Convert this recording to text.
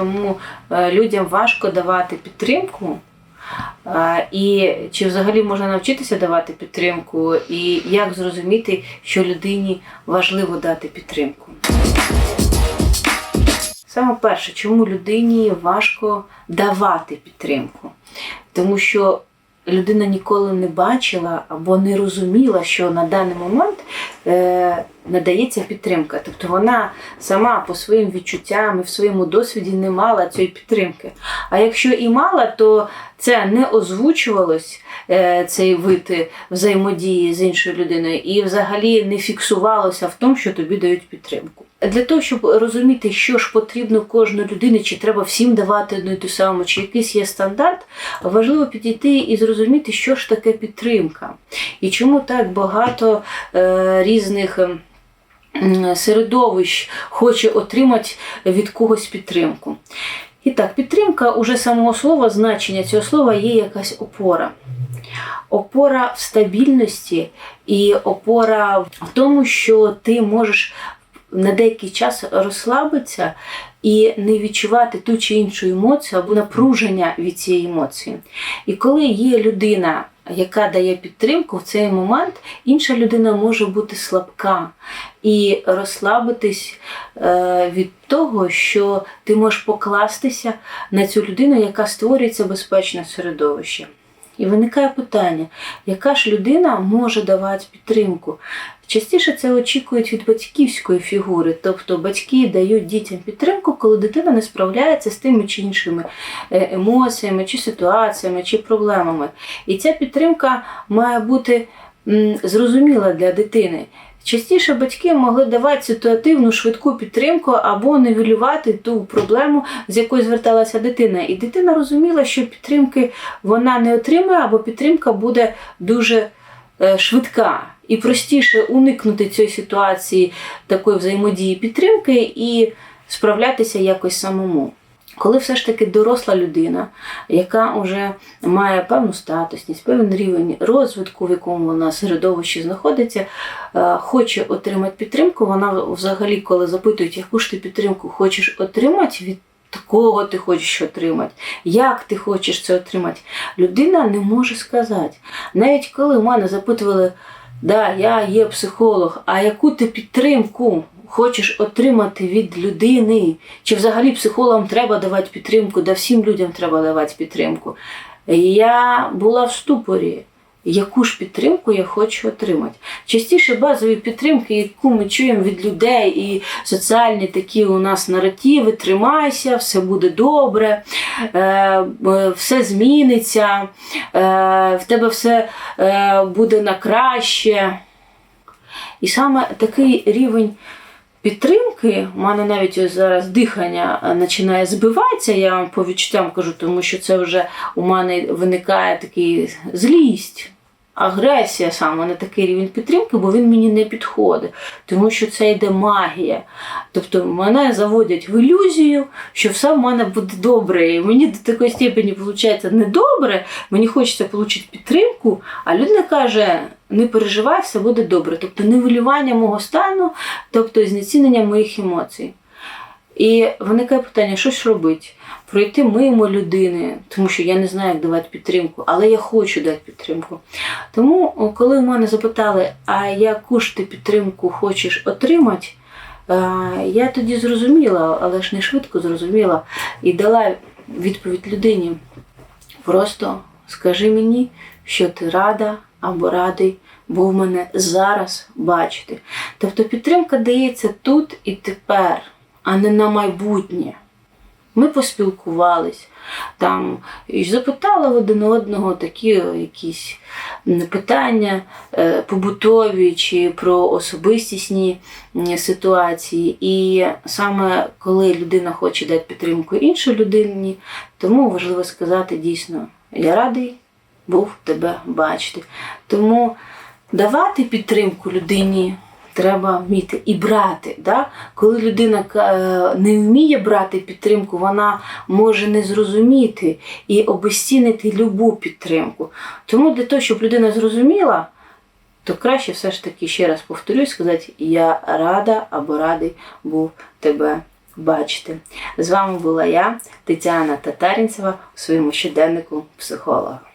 чому е, людям важко давати підтримку. Е, І чи взагалі можна навчитися давати підтримку, і як зрозуміти, що людині важливо дати підтримку? Саме перше, чому людині важко давати підтримку? Тому що людина ніколи не бачила або не розуміла, що на даний момент е, надається підтримка. Тобто вона сама по своїм відчуттям і в своєму досвіді не мала цієї підтримки. А якщо і мала, то це не озвучувалось, е, цей вид взаємодії з іншою людиною, і взагалі не фіксувалося в тому, що тобі дають підтримку. Для того, щоб розуміти, що ж потрібно кожної людини, чи треба всім давати одну і ту саму, чи якийсь є стандарт, важливо підійти і зрозуміти, що ж таке підтримка, і чому так багато е, різних. ем, Середовищ хоче отримати від когось підтримку. І так, підтримка уже самого слова, значення цього слова є якась опора. Опора в стабільності і опора в тому, що ти можеш на деякий час розслабитися і не відчувати ту чи іншу емоцію або напруження від цієї емоції. І коли є людина, яка дає підтримку, в цей момент інша людина може бути слабка і розслабитись е, від того, що ти можеш покластися на цю людину, яка створюється безпечне середовище. І виникає питання, яка ж людина може давати підтримку? Частіше це очікують від батьківської фігури, тобто батьки дають дітям підтримку, коли дитина не справляється з тими чи іншими е, емоціями, чи ситуаціями, чи проблемами. І ця підтримка має бути зрозуміла для дитини. Частіше батьки могли давати ситуативну швидку підтримку або нівелювати ту проблему, з якою зверталася дитина. І дитина розуміла, що підтримки вона не отримує, або підтримка буде дуже е, швидка. І простіше уникнути цієї ситуації такої взаємодії підтримки і справлятися якось самому. Коли все ж таки доросла людина, яка вже має певну статусність, певний рівень розвитку, в якому вона середовищі знаходиться, е, хоче отримати підтримку, вона взагалі, коли запитують, яку ж ти підтримку хочеш отримати від такого ти хочеш отримати, як ти хочеш це отримати, людина не може сказати. Навіть коли в мене запитували, да, я є психолог, а яку ти підтримку хочеш отримати від людини, чи взагалі психологам треба давати підтримку, да всім людям треба давати підтримку. Я була в ступорі. Яку ж підтримку я хочу отримати? Частіше базові підтримки, яку ми чуємо від людей, і соціальні такі у нас наративи, тримайся, все буде добре, е, е, все зміниться, е, в тебе все буде на краще. І саме такий рівень підтримки, у мене навіть ось зараз дихання е, починає збиватися, я вам по відчуттям кажу, тому що це вже у мене виникає такий злість. Агресія саме на такий рівень підтримки, бо він мені не підходить, тому що це йде магія. Тобто мене заводять в ілюзію, що все в мене буде добре. І мені до такої степені виходить недобре, мені хочеться отримати підтримку, а людина каже: не переживай, все буде добре. Тобто нивелювання мого стану, тобто знецінення моїх емоцій. І виникає питання, що ж робити? Пройти мимо людини, тому що я не знаю, як давати підтримку, але я хочу дати підтримку. Тому, коли в мене запитали, а яку ж ти підтримку хочеш отримати, е, я тоді зрозуміла, але ж не швидко зрозуміла, і дала відповідь людині. Просто скажи мені, що ти рада або радий був мене зараз бачити. Тобто підтримка дається тут і тепер, а не на майбутнє. Ми поспілкувались, там і запитали один одного такі якісь питання е, побутові чи про особистісні ситуації. І саме коли людина хоче дати підтримку іншій людині, тому важливо сказати дійсно, я радий був тебе бачити. Тому давати підтримку людині треба вміти і брати. Да? Коли людина е, не вміє брати підтримку, вона може не зрозуміти і обезцінити любу підтримку. Тому для того, щоб людина зрозуміла, то краще все ж таки ще раз повторюсь, сказати, я рада або радий був тебе бачити. З вами була я, Тетяна Татарінцева, у своєму щоденнику психолога.